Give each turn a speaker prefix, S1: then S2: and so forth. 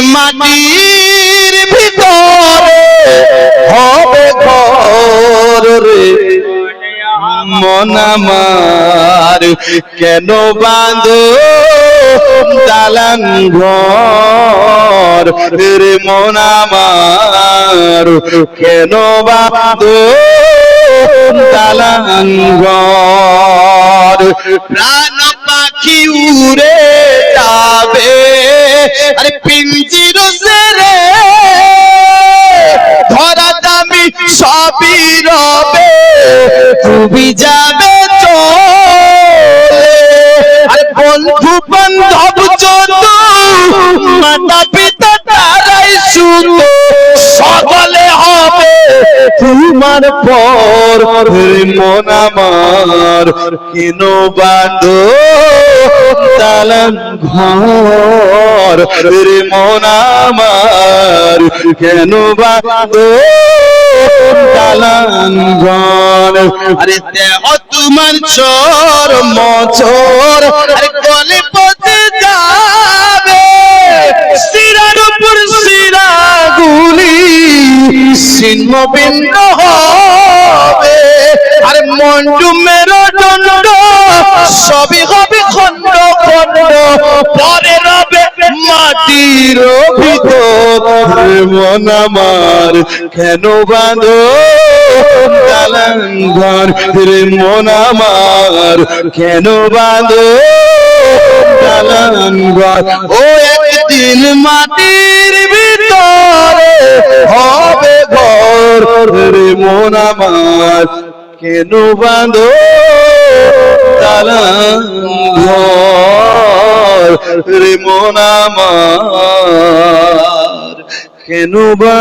S1: মাটির ভিতরে হবে ঘর রে। মন আমার কেন বাঁধ দালান ঘর? রে মন আমার কেন বাঁধ দালান ঘর? প্রাণ পাখি উড়ে যাবে। আরে পিঞ্জির সবই রবে তুমি যাবে চলে। আরে বন্ধু বান্ধব যত মাতা পিতা তারাই শুধু। সকলে হবে তোমার পর। মন আমার কেন বাঁধো তালান ঘর। রে মন আমার কেন বাঁধো? ঘর আরে দেহ তোমার চোর, মচোর, আরে গলে পথে যাবে। শিরার উপর শিরা গুলি হবে। আরে সবই হবে পরে ভিতর মন আমার কেন বাঁধো? দালান ঘর রে মন আমার কেন বাঁধো? দালান ঘর ও একদিন মাটির ভিতরে হবে ঘর রে মন আমার কেন বাঁধো? ঘর রে মন আমার কেন বা